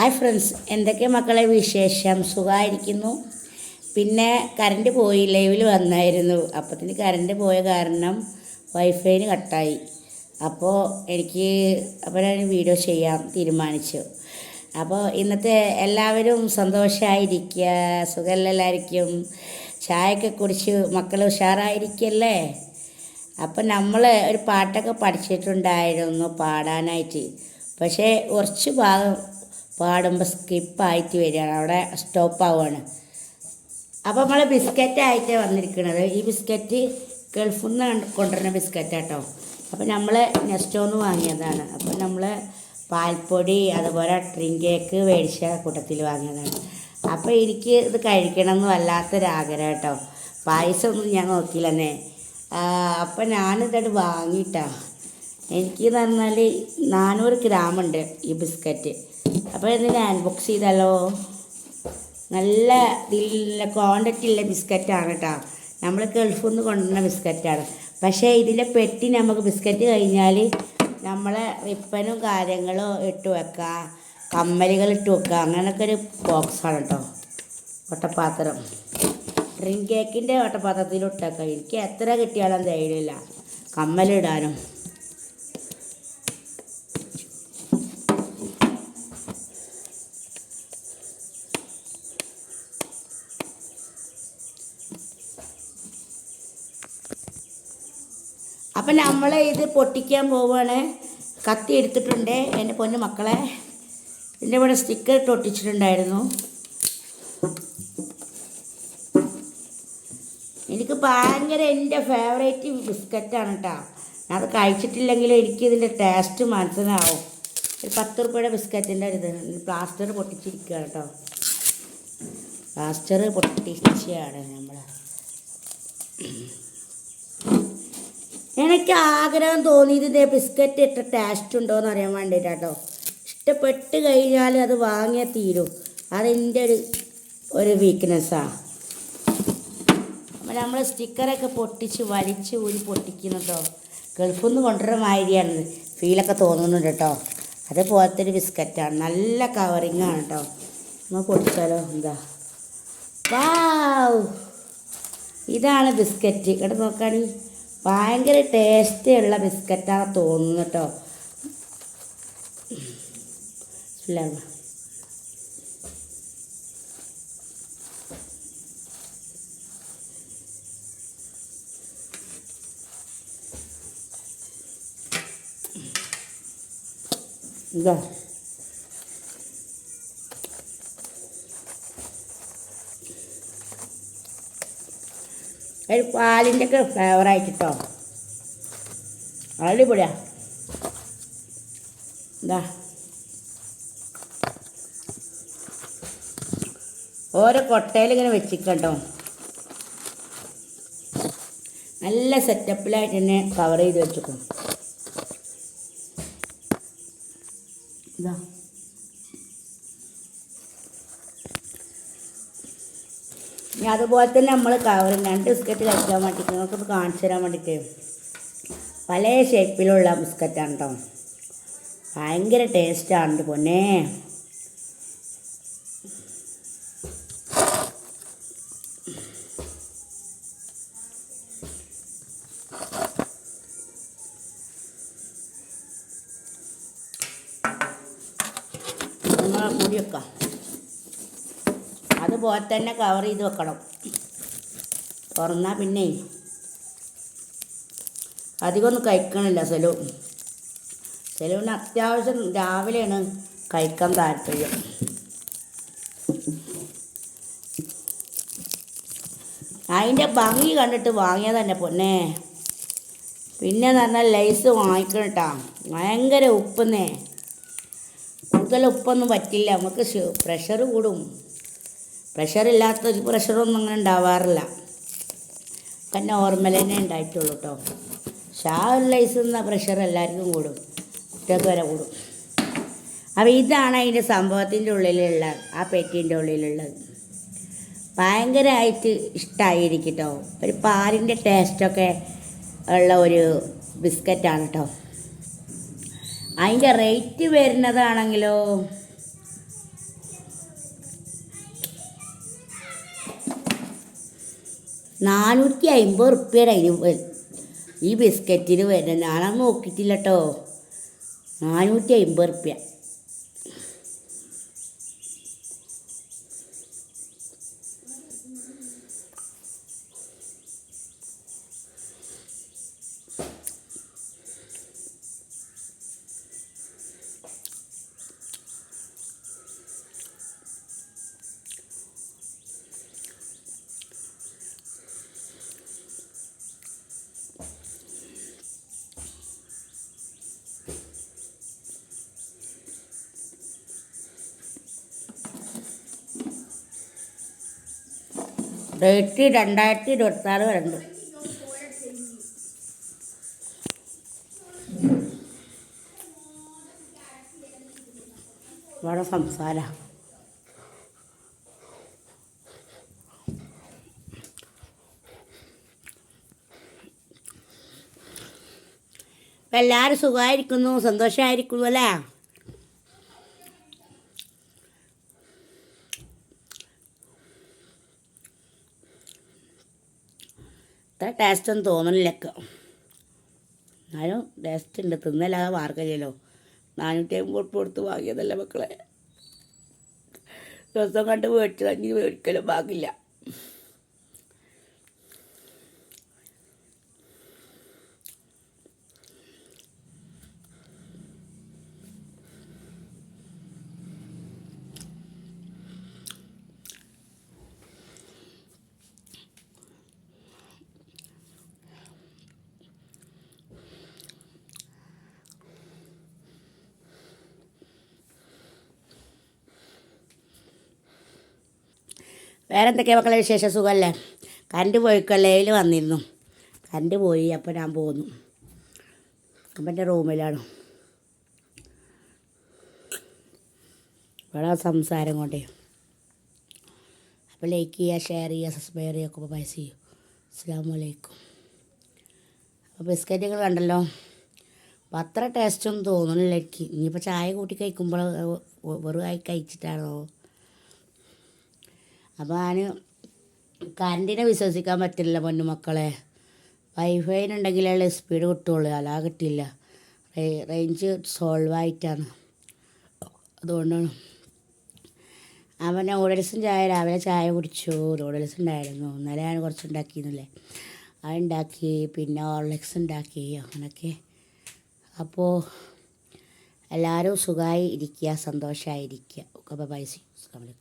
Hi friends എന്തൊക്കെ മക്കളെ വിശേഷം? സുഖമായിരിക്കുന്നു. പിന്നെ കറണ്ട് പോയി ലൈവിൽ വന്നായിരുന്നു. അപ്പത്തിന് കറണ്ട് പോയ കാരണം വൈഫൈന് കട്ടായി. അപ്പോൾ എനിക്ക് അപ്പോൾ ഞാൻ വീഡിയോ ചെയ്യാൻ തീരുമാനിച്ചു. അപ്പോൾ ഇന്നത്തെ എല്ലാവരും സന്തോഷമായിരിക്കുക സുഖമല്ലായിരിക്കും ചായയൊക്കെ കുടിച്ച് മക്കൾ ഉഷാറായിരിക്കല്ലേ? അപ്പം നമ്മൾ ഒരു പാട്ടൊക്കെ പഠിച്ചിട്ടുണ്ടായിരുന്നു പാടാനായിട്ട്. പക്ഷേ കുറച്ച് ഭാഗം പാടുമ്പോൾ സ്കിപ്പായിട്ട് വരികയാണ്. അവിടെ സ്റ്റോപ്പ് ആവുകയാണ് അപ്പോൾ നമ്മൾ ബിസ്ക്കറ്റായിട്ട് വന്നിരിക്കുന്നത് ഈ ബിസ്ക്കറ്റ് ഗൾഫിൽ നിന്ന് കൊണ്ടുവരുന്ന ബിസ്ക്കറ്റ് കേട്ടോ അപ്പോൾ നമ്മൾ നെസ്റ്റോന്ന് വാങ്ങിയതാണ്. അപ്പോൾ നമ്മൾ പാൽപ്പൊടി അതുപോലെ ട്രിൻ കേക്ക് മേടിച്ച കൂട്ടത്തിൽ വാങ്ങിയതാണ്. അപ്പോൾ എനിക്ക് ഇത് കഴിക്കണം എന്ന് വല്ലാത്തൊരാഗ്രഹം കേട്ടോ പായസമൊന്നും ഞാൻ നോക്കിയില്ലെന്നേ. അപ്പം ഞാനിതോട് വാങ്ങിയിട്ടാ. എനിക്ക് എന്ന് പറഞ്ഞാൽ നാനൂറ് ഗ്രാമുണ്ട് ഈ ബിസ്ക്കറ്റ്. അപ്പോൾ ഇതിന് അൺബോക്സ് ചെയ്താലോ നല്ല ഇതിലുള്ള ക്വാണ്ടിറ്റി ഉള്ള ബിസ്ക്കറ്റാണ് കേട്ടോ നമ്മൾ ഗൾഫിൽ നിന്ന് കൊണ്ടുവരുന്ന ബിസ്ക്കറ്റാണ് പക്ഷേ ഇതിന്റെ പെട്ടി നമുക്ക് ബിസ്ക്കറ്റ് കഴിഞ്ഞാൽ നമ്മളെ റിപ്പനും കാര്യങ്ങളും ഇട്ട് വെക്കുക കമ്മലുകൾ ഇട്ട് വെക്കുക അങ്ങനെയൊക്കെ ഒരു ബോക്സാണ് കേട്ടോ ഒട്ടപ്പാത്രം ഡ്രിങ്ക് കേക്കിന്റെ ഒട്ടപ്പാത്രത്തിൽ ഇട്ടേക്കാം. എനിക്ക് എത്ര കിട്ടിയാലും ധൈര്യമില്ല. കമ്മലിടാനും. അപ്പം നമ്മൾ ഇത് പൊട്ടിക്കാൻ പോവുകയാണ് കത്തി എടുത്തിട്ടുണ്ട് എന്റെ പൊന്നു മക്കളെ. എന്റെ ഇവിടെ സ്റ്റിക്കർ ഇട്ട് ഒട്ടിച്ചിട്ടുണ്ടായിരുന്നു. എനിക്ക് ഭയങ്കര എന്റെ ഫേവറേറ്റ് ബിസ്ക്കറ്റാണ് കേട്ടോ അത് കഴിച്ചിട്ടില്ലെങ്കിൽ എനിക്ക് ഇതിന്റെ ടേസ്റ്റ് മനസ്സിലാവും. ഒരു പത്ത് റുപ്യയുടെ ബിസ്ക്കറ്റിന്റെ ഒരു ഇത്. പ്ലാസ്റ്റർ പൊട്ടിച്ചിരിക്കുകയാണ് കേട്ടോ പ്ലാസ്റ്റർ പൊട്ടിച്ചാണ് നമ്മൾ എനിക്ക് ആഗ്രഹം തോന്നിയത് ഇതേ ബിസ്ക്കറ്റ് ഇട്ട ടേസ്റ്റ് ഉണ്ടോ എന്ന് അറിയാൻ വേണ്ടിയിട്ടാട്ടോ ഇഷ്ടപ്പെട്ട് കഴിഞ്ഞാൽ അത് വാങ്ങിയാൽ തീരും. അതെന്റെ ഒരു ഒരു വീക്ക്നെസ്സാണ് അപ്പോൾ നമ്മൾ സ്റ്റിക്കറൊക്കെ പൊട്ടിച്ച് വലിച്ച് ഊരി പൊട്ടിക്കുന്നതോ ഗൾഫിൽ നിന്ന് കൊണ്ടുവരുന്ന മാതിരിയാണ് ഫീലൊക്കെ തോന്നുന്നുണ്ട് കേട്ടോ. അതേപോലത്തെ ഒരു ബിസ്ക്കറ്റാണ് നല്ല കവറിങ് ആണ് കേട്ടോ. നമ്മൾ പൊട്ടിച്ചാലോ? എന്താ? വാവ് ഇതാണ് ബിസ്ക്കറ്റ് ഇവിടെ നോക്കാണി. ഭയങ്കര ടേസ്റ്റിയുള്ള ബിസ്ക്കറ്റാണ് തോന്നുന്നു കേട്ടോ. ഇതാ. ഒരു പാലിന്റെ ഒക്കെ ഫ്ലേവറായിട്ട് കേട്ടോ അടിപൊളിയാ. എന്താ ഓരോ കൊട്ടയിൽ ഇങ്ങനെ വെച്ചിക്കട്ടോ നല്ല സെറ്റപ്പിലായിട്ട് തന്നെ കവർ ചെയ്ത് വെച്ചിട്ടുണ്ട് ഇതാ ഇനി അതുപോലെ തന്നെ നമ്മൾ കവർ രണ്ട് ബിസ്ക്കറ്റ് കഴിക്കാൻ വേണ്ടിയിട്ട് നിങ്ങൾക്ക് കാണിച്ചു തരാൻ വേണ്ടിയിട്ട് പല ഷേപ്പിലുള്ള ബിസ്ക്കറ്റാണ് കേട്ടോ ഭയങ്കര ടേസ്റ്റാണ് പൊന്നെ. മൂടി അതുപോലെ തന്നെ കവർ ചെയ്ത് വെക്കണം. തുറന്നാൽ പിന്നെ അധികമൊന്നും കഴിക്കണില്ല സെലൂൺ സെലുവിന് അത്യാവശ്യം രാവിലെയാണ് കഴിക്കാൻ താല്പര്യം. അതിന്റെ ഭംഗി കണ്ടിട്ട് വാങ്ങിയത് തന്നെ പൊന്നെ. പിന്നെ എന്ന് പറഞ്ഞാൽ ലൈസ് വാങ്ങിക്കണം കേട്ടാ ഭയങ്കര ഉപ്പെന്നേ. കൂടുതൽ ഉപ്പൊന്നും പറ്റില്ല. നമുക്ക് പ്രഷർ കൂടും. ഒരു പ്രഷറൊന്നും അങ്ങനെ ഉണ്ടാവാറില്ല. ഒക്കെ നോർമൽ തന്നെ ഉണ്ടായിട്ടുള്ളൂ കേട്ടോ ഷാ ലൈസ് എന്ന പ്രഷർ എല്ലാവർക്കും കൂടും. കുട്ടികൾക്ക് വരെ കൂടും. അപ്പോൾ ഇതാണ് അതിന്റെ സംഭവത്തിന്റെ ഉള്ളിലുള്ള ആ പെറ്റീന്റെ ഉള്ളിലുള്ളത്. ഭയങ്കരമായിട്ട് ഇഷ്ടമായിരിക്കും കേട്ടോ ഒരു പാലിന്റെ ടേസ്റ്റൊക്കെ ഉള്ള ഒരു ബിസ്ക്കറ്റാണ് കേട്ടോ അതിന്റെ റേറ്റ് വരുന്നതാണെങ്കിലോ? നാനൂറ്റി അമ്പത് റുപ്യയുടെ അതിന് ഈ ബിസ്ക്കറ്റിന് വരുന്നത് ഞാനത് നോക്കിയിട്ടില്ല കേട്ടോ നാനൂറ്റി അമ്പത് റുപ്യ. റേറ്റ് രണ്ടായിരത്തി ഇരുപത്താറ് വരണ്ട് ഇവിടെ സംസാര. എല്ലാവരും സുഖമായിരിക്കുന്നു സന്തോഷമായിരിക്കുന്നു അല്ലേ? ഇത്ര ടേസ്റ്റ് ഒന്നും തോന്നണില്ലക്ക എന്നാലും ടേസ്റ്റ് ഉണ്ട്. തിന്നല്ലാതെ മാർക്കില്ലല്ലോ നാനൂറ്റി അമ്പത് ഉപ്പ് കൊടുത്ത് വാങ്ങിയതല്ല മക്കളെ? ദിവസം കണ്ട് മേടിച്ചതെങ്കിൽ മേടിക്കലും വാങ്ങില്ല വേറെ എന്തൊക്കെയാ മക്കളെ വിശേഷ? സുഖമല്ലേ കറണ്ട് പോയിക്കല്ലേയിൽ വന്നിരുന്നു. കറണ്ട് പോയി അപ്പോൾ ഞാൻ പോന്നു. അപ്പം എന്റെ റൂമിലാണ്. ഇവിടെ സംസാരം കൊണ്ടേ. അപ്പോൾ ലൈക്ക് ചെയ്യുക ഷെയർ ചെയ്യുക സബ്സ്ക്രൈബ് ചെയ്യുക ഒക്കെ പൈസ ചെയ്യും. അസ്സാമലൈക്കും അപ്പോൾ ബിസ്ക്കറ്റുകൾ കണ്ടല്ലോ. അപ്പം അത്ര ടേസ്റ്റൊന്നും തോന്നുന്നില്ല എനിക്ക്. ഇനിയിപ്പോൾ ചായ കൂട്ടി കഴിക്കുമ്പോൾ വെറും ആയി കഴിച്ചിട്ടാണോ? അപ്പോൾ ഞാൻ കറണ്ടിനെ വിശ്വസിക്കാൻ പറ്റില്ല പൊന്നു മക്കളെ വൈഫൈനുണ്ടെങ്കിലേ സ്പീഡ് കിട്ടുള്ളൂ. അല്ലാതെ കിട്ടില്ല റേഞ്ച് സോൾവ് ആയിട്ടാണ്. അതുകൊണ്ടാണ് അപ്പം നൂഡിൽസും ചായ രാവിലെ ചായ കുടിച്ചു. നൂഡിൽസ് ഉണ്ടായിരുന്നു. ഇന്നലെ ഞാൻ കുറച്ച് ഉണ്ടാക്കിയിരുന്നില്ലേ? അത് ഉണ്ടാക്കി പിന്നെ ഓർലക്സ് ഉണ്ടാക്കി അങ്ങനെയൊക്കെ അപ്പോൾ എല്ലാവരും സുഖമായി ഇരിക്കുക സന്തോഷമായിരിക്കുക ഒക്കെ ബൈ സി അസ്സാം വലൈക്കും